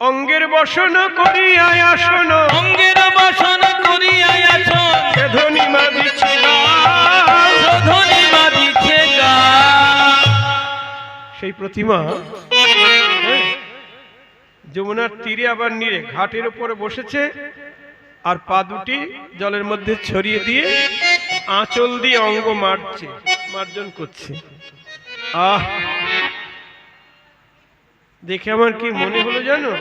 অঙ্গের বসন করিয়ায় আসন। অঙ্গের বাসন করিয়া আসন। সে ধ্বনি মা দিচ্ছে। শোধনী বাঁধিছে সেই প্রতিমা হ্যাঁ, যমুনার তীরে আবার নিয়ে ঘাটের উপরে বসেছে আর পা দুটি জলের মধ্যে ছড়িয়ে দিয়ে আঁচল দিয়ে অঙ্গ মারছে মার্জন করছে। আহ! দেখে আমার কি মনে হলো জানো?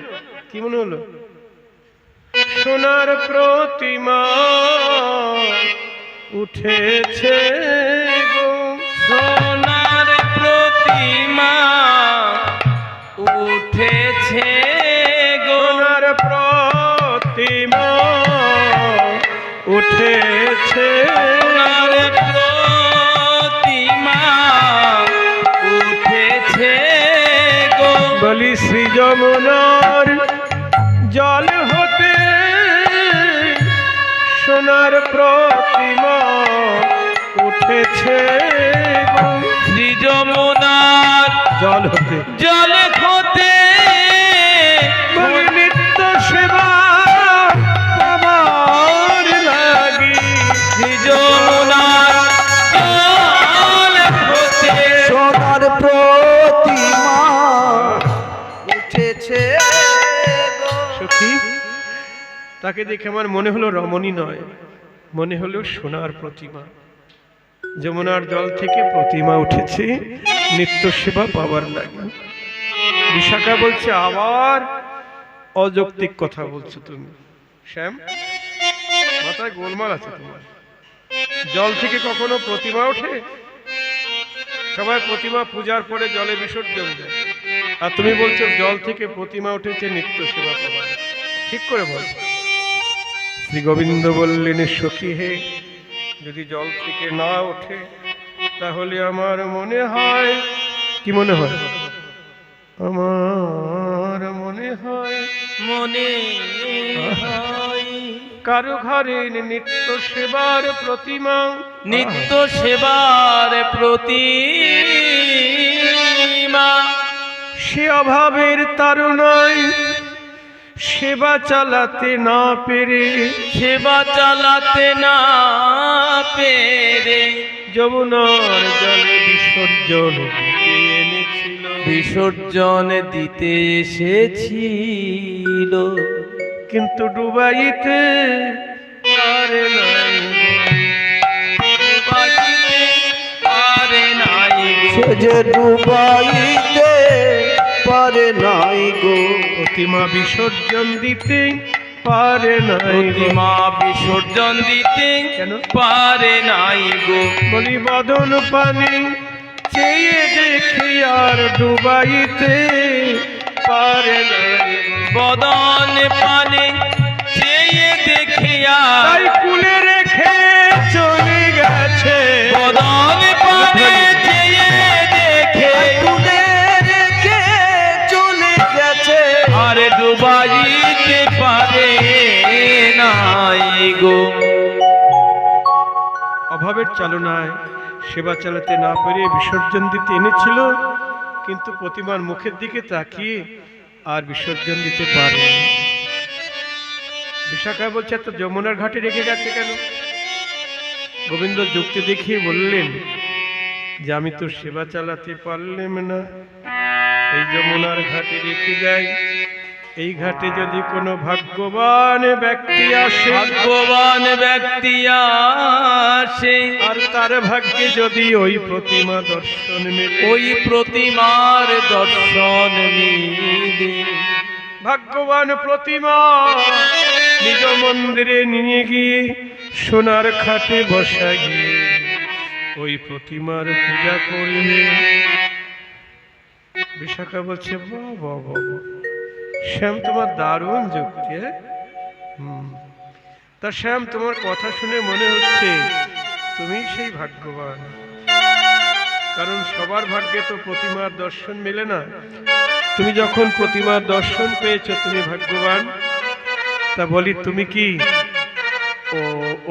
কি মনে হলো? সোনার প্রতিমা উঠেছে গো। সোনার প্রতিমা উঠেছে গো। সোনার প্রতিমা উঠেছে। বলি শ্রী যমুনার জল হতে সোনার প্রতিমা উঠেছে। শ্রী যমুনার জল হতে জল তাকে দেখে আমার মনে হলো রমণী নয়, মনে হলো সোনার প্রতিমা। যমুনার জল থেকে প্রতিমা উঠেছে, নিত্য সেবা পাওয়ার লাগে। বিশাখা বলছে, আবার অযৌক্তিক কথা বলছো তুমি। শ্যাম, মাথায় গোলমাল আছে তোমার। জল থেকে কখনো প্রতিমা ওঠে? সবাই প্রতিমা পূজার পরে জলে বিসর্জন দেয়। আর তুমি বলছো, জল থেকে প্রতিমা উঠেছে, নিত্য সেবা পাওয়ার ঠিক করে বল। শ্রী গোবিন্দ বললেন সখী হে যদি জল থেকে না ওঠে তাহলে আমার মনে হয় কি মনে হয়? আমার মনে হয় মনে হয় কারও ঘরে নিত্য সেবার প্রতিমা। নিত্য সেবার প্রতিমা। সে অভাবের তারুণায় সেবা চালাতে না পেরে সেবা চালাতে না পেরে যমুনার জলে বিসর্জন এনেছিল। বিসর্জন দিতে এসেছিল। কিন্তু ডুবাইতে পারে নাই। পারে নাই। সে যে ডুবাইতে পারে নাই গো প্রতিমা বিসর্জন দিতে পারে নাই। প্রতিমা বিসর্জন দিতে কেন? পারে নাই গো বলি বদন পানি চেয়ে দেখি আর ডুবাইতে পারে নাই। বদন পানে চেয়ে দেখিয়া তাই কুলে অভাবের চালনায় সেবা চালাতে না পেরে বিসর্জন দিতে এনেছিল, কিন্তু প্রতিমার মুখের দিকে তাকিয়ে আর বিসর্জন দিতে পারে বিশাখা বলছে তো যমুনার ঘাটে রেখে গেছে কেন? গোবিন্দ যুক্তি দেখিয়ে বললেন, যে আমি তো সেবা চালাতে পারলাম না। এই যমুনার ঘাটে রেখে যাই এই ঘাটে যদি কোনো ভাগ্যবান ব্যক্তি আসে ভাগ্যবান ব্যক্তি আসে আর তার ভাগ্যে যদি ওই প্রতিমা দর্শন মেলে ওই প্রতিমার দর্শন মিলে ভাগ্যবান প্রতিমা নিজ মন্দিরে নিয়ে গিয়ে সোনার খাটে বসা গিয়ে ওই প্রতিমার পূজা করবে বিশাখা বলছে বাহ বাহ। শ্যাম, তোমার দারুণ যুক্তি হ্যাঁ? তা শ্যাম, তোমার কথা শুনে মনে হচ্ছে তুমি সেই ভাগ্যবান। কারণ সবার ভাগ্যে তো প্রতিমার দর্শন মেলে না। তুমি যখন প্রতিমার দর্শন পেয়েছ, তুমি ভাগ্যবান। তা বলি, তুমি কি ও,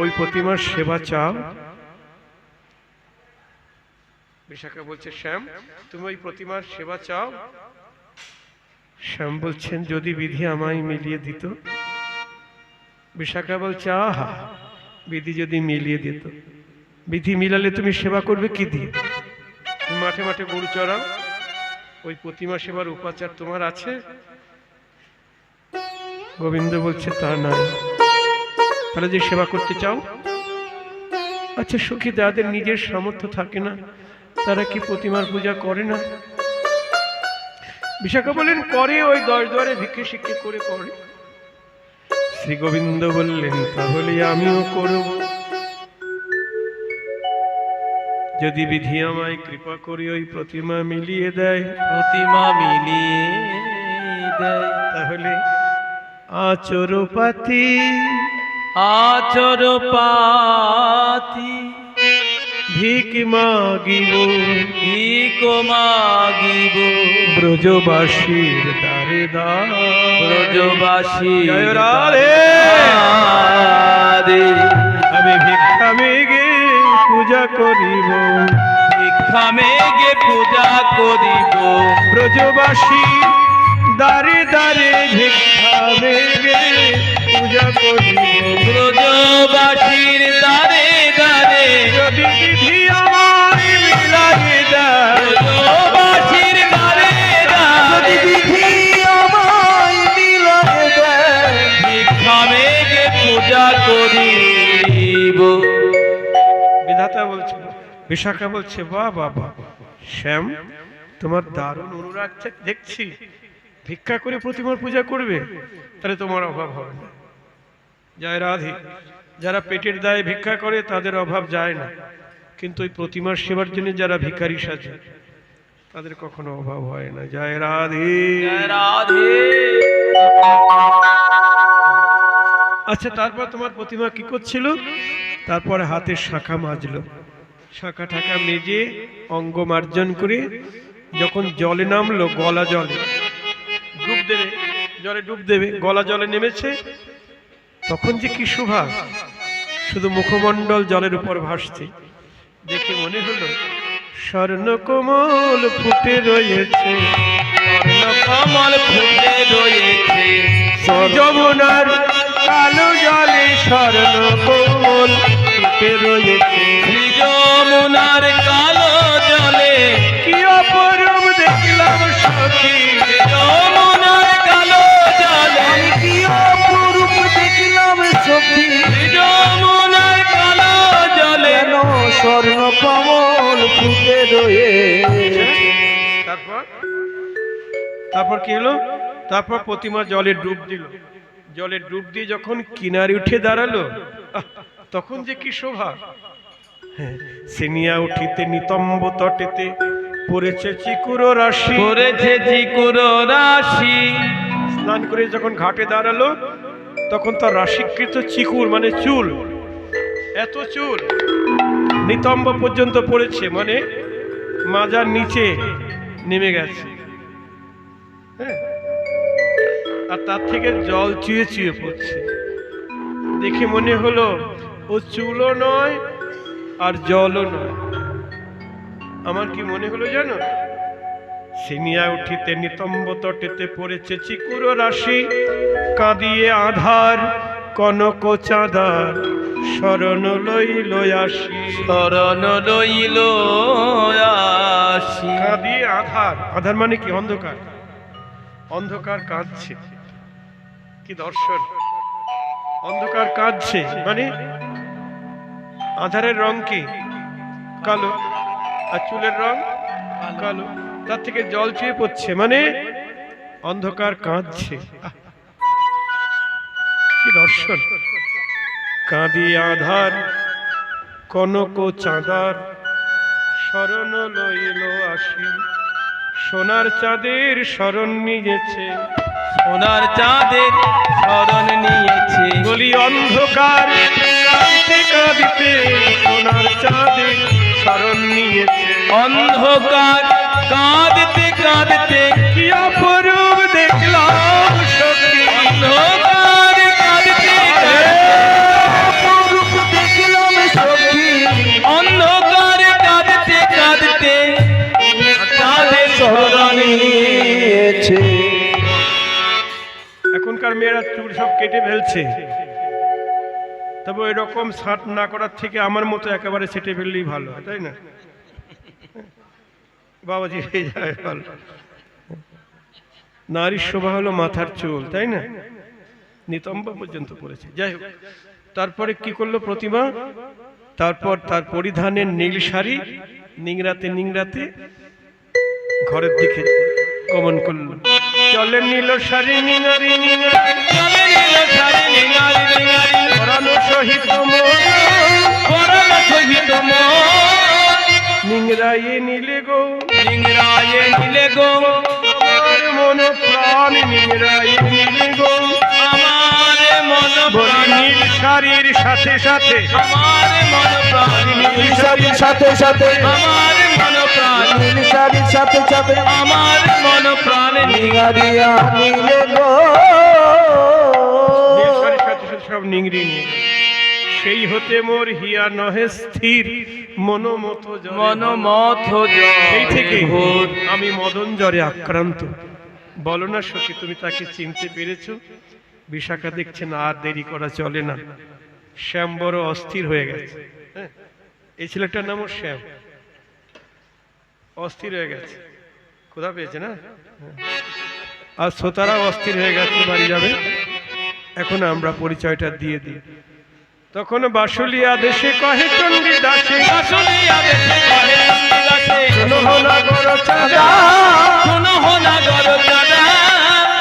ওই প্রতিমার সেবা চাও? বিশাখা বলছে, শ্যাম, তুমি ওই প্রতিমার সেবা চাও? শ্যাম বলছেন, যদি বিধি আমায় মিলিয়ে দিত? বিশাখা বলছে, আহা, বিধি যদি মিলিয়ে দিত। বিধি মিলালে তুমি সেবা করবে কি দিয়ে? মাঠে মাঠে গরু চড়াও, ওই প্রতিমা সেবার উপাচার তোমার আছে? গোবিন্দ বলছে, তা নাই তাহলে যে সেবা করতে চাও? আচ্ছা সুখী, যাদের নিজের সামর্থ্য থাকে না, তারা কি প্রতিমার পূজা করে না? বিশাখা বলেন করে ওই দশ দ্বারে ভিক্ষে শিক্ষে করে করে শ্রী গোবিন্দ বললেন তাহলে আমিও করব। যদি বিধি আমায় কৃপা করে ওই প্রতিমা মিলিয়ে দেয় প্রতিমা মিলিয়ে দেয়। তাহলে আচরপাতি আচর পাতি ভিক মাগিব। ভিক মাগিব। ব্রজবাসীর দ্বারে দ্বার। ব্রজবাসী। আমি ভিক্ষা মেগে পূজা করিব। ভিক্ষা মেঘে পূজা করিব। ব্রজবাসী দ্বারে দ্বারে ভিক্ষা মেগে পূজা করিব। ব্রজবাসীর দ্বারে বিধাতা বলছে বিশাখা বলছে বাহ বাবা শ্যাম তোমার দারুণ অনুরাগ দেখছি ভিক্ষা করে প্রতিমার পূজা করবে তাহলে তোমার অভাব হবে না। জয় রাধে যারা পেটের দায়ে ভিক্ষা করে তাদের অভাব যায় না। কিন্তু ওই প্রতিমার সেবার জন্য যারা ভিখারি সাজে তাদের কখনো অভাব হয় না। জয় রাধে। রাধে। আচ্ছা তারপর তোমার প্রতিমা কি করছিল? তারপরে হাতের শাখা মাজলো। শাখা ঠাখা মেজে অঙ্গ মার্জন করে যখন জলে নামলো গলা জলে ডুব দেবে জলে ডুব দেবে গলা জলে নেমেছে তখন যে কি শোভা? শুধু মুখমণ্ডল জলের উপর ভাসছে। দেখে মনে হলো স্বর্ণ কোমল ফুটে রয়েছে। কমল ফুটে রয়েছে। যমুনার কালো জলে স্বর্ণ কোমল ফুটে রয়েছে। যমুনার কালো জলে কি অপরূপ দেখলাম সখী। যমুনার কালো জলে কি অপরূপ দেখলাম সখী। স্বর্ণ কমল ফুটে রয়েছে তারপর? তারপর কি হলো? তারপর প্রতিমা জলে ডুব দিল। জলে ডুব দিয়ে যখন কিনারে উঠে দাঁড়াল তখন যে কি শোভা। সিনিয়া উঠিতে নিতম্ব তটেতে পড়েছে চিকুর রাশি। করেছে চিকুর রাশি। স্নান করে যখন ঘাটে দাঁড়াল তখন তার রাশিকৃত চিকুর মানে চুল। এত চুল। নিতম্ব পর্যন্ত পড়েছে মানে? মাজার নিচে নেমে গেছে। হ্যাঁ? আর তার থেকে জল চুয়ে চুয়ে পড়ছে। দেখে মনে হলো, ও চুলও নয় আর জলও নয়। আমার কি মনে হলো জানো? সিনিয়া উঠিতে নিতম্ব তটেতে পড়েছে, চিকুর রাশি, কাঁদিয়ে আধার। কনক চাঁদার শরণ লইল আসি। শরণ লইল আসি। কাঁদিয়ে আধার। আধার মানে কি? অন্ধকার। অন্ধকার কাঁদছে। কি দর্শন? অন্ধকার কাঁদছে। মানে আধারের রং কি? কালো। আর চুলের রং? কালো। তার থেকে জল চুয়ে পড়ছে। মানে অন্ধকার কাঁদছে! কি দর্শন। কাঁদি আধার কনক চাঁদার শরণ লইল আসি সোনার চাঁদের শরণ নিয়েছে। সোনার চাঁদের শরণ নিয়েছে। গলি অন্ধকার কাঁদিতে কাঁদিতে সোনার চাঁদের শরণ নিয়েছে। অন্ধকার কাঁদতে কাঁদতে কি অপরূপ দেখলাম সখী। অন্ধকার সব কেটে ফেলছে। তবে ওই রকম শার্ট না করার থেকে আমার মতো একেবারে সেটে ফেললেই ভালো, তাই না? বাবাজি ভালো। নারীর শোভা হলো মাথার চুল, তাই না? নিতম্ব পর্যন্ত পড়েছে। যাই হোক, তারপরে কি করল প্রতিমা? তারপর তার পরিধানের নীল শাড়ি নিংরাতে নিংরাতে ঘরের দিকে গমন করল। চলে নীল সারি নিনারি পরানো সহিত পরানো সহিত নিংরাইয়ে নীলে গো সাথে সাথে। মন সাথে সাথে। আমার মন প্রাণ নীল সাথে সাথে। আমার মন প্রাণ নিগারিয়া নীলে গো সাথে সাথে সব নিংড়ি নিয়ে সেই হতে মোর হিয়া নহে স্থির মনোমত মন। মথ সেই থেকে আমি মদন জ্বরে আক্রান্ত। বলো না সখী তুমি তাকে চিনতে পেরেছ? বিশাখা দেখছেন আর দেরি করা চলে না। শ্যাম বড় অস্থির হয়ে গেছে। হ্যাঁ? এই ছেলেটার নামও শ্যাম। অস্থির হয়ে গেছে। কোথা পেয়েছে না? হ্যাঁ। আর শ্রোতারাও অস্থির হয়ে গেছে বাড়ি যাবে। এখন আমরা পরিচয়টা দিয়ে দিই। তখন বাসুলিয়া দেশে কহে চণ্ডী দাসে আসলিয়া দেশে করে দাসে শোনো না গর চাঁদা। শোনো হোনা গর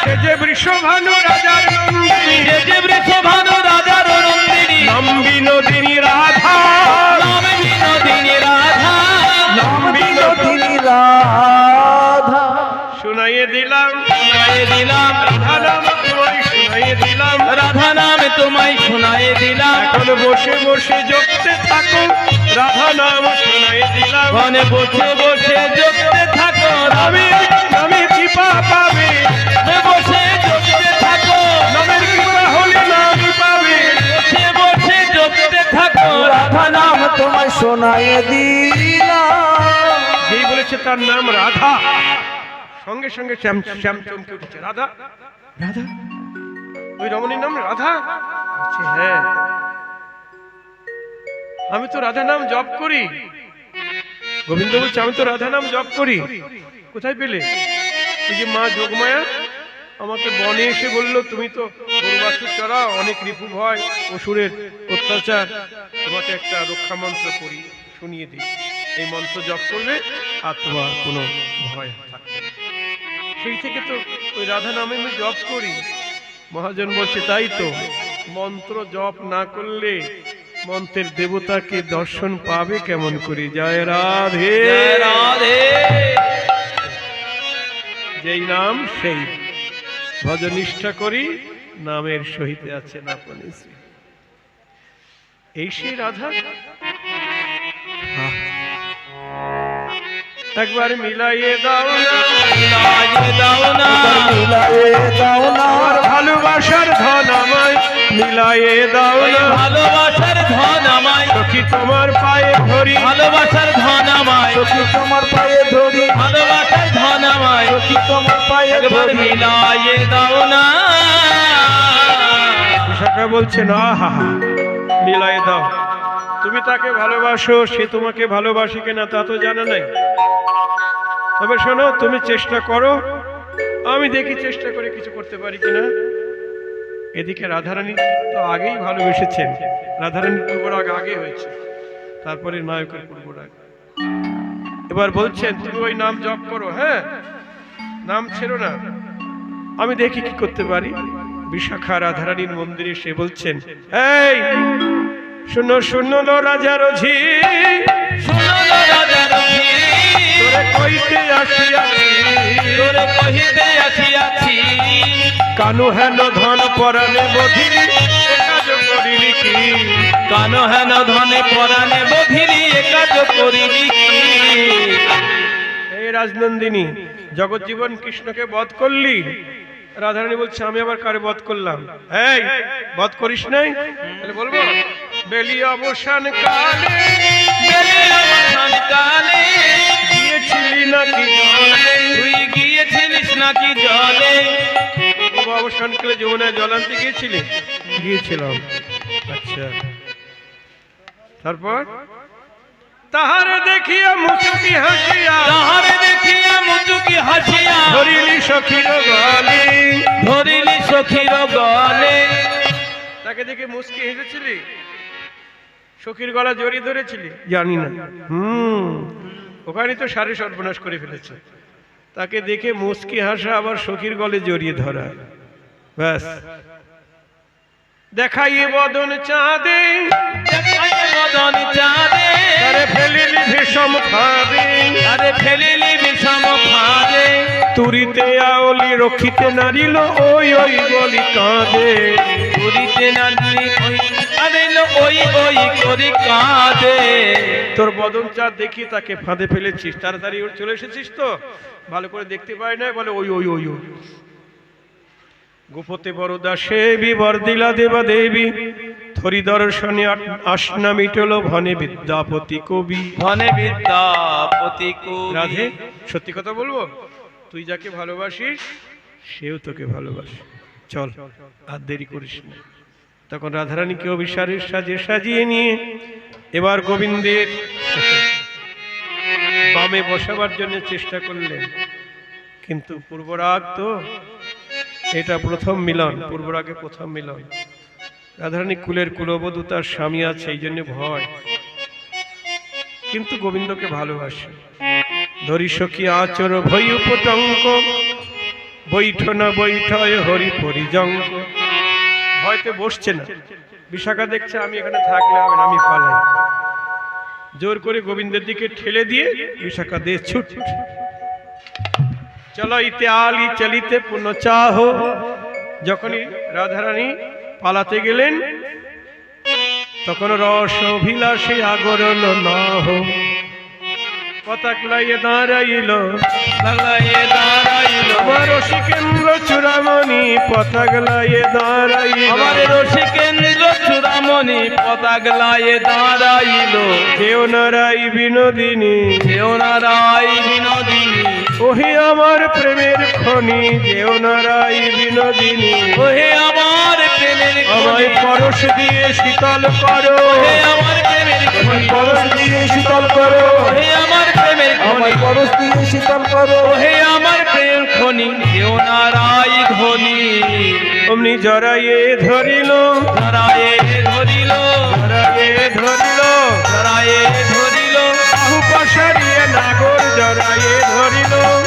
সে যে বৃষভানু রাজার নন্দিনী যে যে বৃষভানু বনে বসে বসে জপতে থাকো আমি আমি কৃপা পাবে। নামে বসে জপতে থাকো নামের কৃপা হলে নামই পাবে। বসে বসে জপতে থাকো, রাধা নাম তোমায় শোনায় দিলাম। যেই বলেছে তার নাম রাধা। সঙ্গে সঙ্গে শ্যাম শ্যাম চমকে উঠেছে, রাধা। রাধা? ওই রমণীর নাম রাধা? হ্যাঁ। আমি তো রাধা নাম জপ করি। গোবিন্দ বলছে আমি তো রাধা নাম জপ করি। কোথায় পেলে? ওই যে মা যোগমায়া আমাকে বনে এসে বলল, তুমি তো গরু চড়াও অনেক রিপু ভয়, অসুরের অত্যাচার। তোমাকে একটা রক্ষা মন্ত্র করি, শুনিয়ে দিই। এই মন্ত্র জপ করবে আর তোমার কোনো ভয় থাকবে সেই থেকে তো ওই রাধা নামে আমি জপ করি। মহাজন বলছে, তাই তো। মন্ত্র জপ না করলে মন্ত্রের দেবতাকে দর্শন পাবে কেমন করে? জয় রাধে। রাধে। যেই নাম সেই। ভজনিষ্ঠা করি নামের সহিতে আছে না শ্রী। এই সেই রাধা। একবার মিলাইয়ে দাও না। মিলায়ে দাও না। মিলায়ে দাও না। ভালোবাসার ধন আমায় মিলাইয়ে দাও না। তোমার পায়ে ধরি। ভালোবাসার ধন আমায়। সখী তোমার পায়ে ধরি। ভালোবাসার ধন আমায়। সখী তোমার পায়ে ধরি। মিলায়ে দাও না। বিশাখা বলছে না হা হা মিলাই দাও। তুমি তাকে ভালোবাসো সে তোমাকে ভালোবাসে কিনা তা তো জানা নাই। তবে শোনো তুমি চেষ্টা করো। আমি দেখি চেষ্টা করে কিছু করতে পারি কিনা। এদিকে রাধারানী তো আগেই ভালোবেসেছেন। রাধারানীর পূর্বরাগ আগে হয়েছে। তারপরে নায়কের পূর্বরাগ। এবার বলছেন তুমি ওই নাম জপ করো হ্যাঁ? নাম ছেড়ো না। আমি দেখি কি করতে পারি। বিশাখা রাধারানীর মন্দিরে সে বলছেন এই শুনো শুনো লো রাজা রঝি। শুনো না রাজার ধীর, তোরে কইতে আসিয়াছি। তোরে আসিয়াছি। কানু হেন ধন পরাণে বধির কাজ করিলি কি? কান হেন ধনে পরাণে বধিরি একাজ করিলি কি? এই রাজনন্দিনী জগজ্জীবন কৃষ্ণকে বধ করলি? রাধারানী বলছে, আমি আবার কারে বধ করলাম? এই, বধ করিস নাই? তাহলে বলব, বেলি অবসান কালে বেলের অবসান কালে, গিয়েছিলি নাকি জলে? তুই গিয়েছিলিস নাকি জলে? শুভ অবসানকালে যমুনায় জল আনতে গিয়েছিলে? গিয়েছিলাম। আচ্ছা। তারপর? তাহারে দেখিয়া মুচকি হাসিয়া। তাহারে দেখিয়া মুচুকি হাসিয়া। ধরিলি সখীর গলে। ধরিলি সখীর গলে। তাকে দেখে মুচকি হেসেছিলি? সখীর গলা জড়িয়ে ধরেছিলি? জানি না। হুম। ওখানে তো সারে সর্বনাশ করে ফেলেছে। তাকে দেখে মুসকি হাসা আবার সখীর গলে জড়িয়ে ধরা। ব্যাস। দেখাই বদন চাঁদে মদন চাঁদে। তারে ফেলিলি ভীষম ফাঁদে। আরে ফেলিলি ফাঁদে। তুরিতে আওলি রক্ষিতে নারিল ওই ওই গলি কাঁদে। পুরীতে নাচলি ওই ওই ওই করি কাঁদে। তোর বদন চাঁদ দেখি তাকে ফাঁদে ফেলেছিস তাড়াতাড়ি চলে এসেছিস তো? ভালো করে দেখতে পাই না বলে ওই ওই ওই ওই। গোপতে বরদা সেবি বরদিলা দেবা দেবী। থরি দর্শনে আট- আসনা মিটল ভনে বিদ্যাপতি কবি। ধনে বিদ্যাপতি কবি। রাধে সত্যি কথা বলব? তুই যাকে ভালোবাসিস সেও তোকে ভালোবাসে। চল আর দেরি করিস না। তখন রাধারানীকে অভিসারের সাজে সাজিয়ে নিয়ে এবার গোবিন্দের বামে বসাবার জন্য চেষ্টা করলেন। কিন্তু পূর্বরাগ তো এটা প্রথম মিলন পূর্বরাগে প্রথম মিলন। রাধারানী কুলের কুলবধূ তার স্বামী আছে, এই জন্য ভয়। কিন্তু গোবিন্দকে ভালোবাসে। ধরি সখী আচর ভৈ উপটঙ্ক, বৈঠ না বৈঠয় হরি পরিজঙ্ক। হয়তো বসছে না। বিশাখা দেখছে, আমি এখানে থাকলে হবে আমি পালাই। জোর করে গোবিন্দের দিকে ঠেলে দিয়ে বিশাখা দে ছুট। চলো ইতে আলি চলিতে পুনঃ চাহ। যখনই রাধারানী পালাতে গেলেন। তখন রস অভিলাষী আগরণ না হোক পতাক লাইয়ে দাঁড়াইল। আমার রসিকেন্দ্র চূড়ামণি পতাক লাইয়ে দাঁড়াইল। আমার রসিকেন্দ্র চূড়ামণি পতাগলায়ে দাঁড়াইল। কেউ নারাই বিনোদিনী কেউ নারাই বিনোদিনী। ওহে আমার প্রেমের খনি যেও নারাই বিনোদিনী। ওহে আমার প্রেমের আমায় পরশ দিয়ে শীতল করো। ওহে আমার প্রেমের পরশ দিয়ে শীতল করো। ওহে আমার প্রেমের আমায় পরশ দিয়ে শীতল করো। ওহে আমার প্রেম খনি কেউ নারাই ধনি অমনি জড়াইয়ে ধরিল। ধরায়ে ধরিল। জড়াইয়ে ধরিল। ধরায়ে ধরিল। বাহু পসারিয়ে নাগর জড়াইয়ে ধরিল।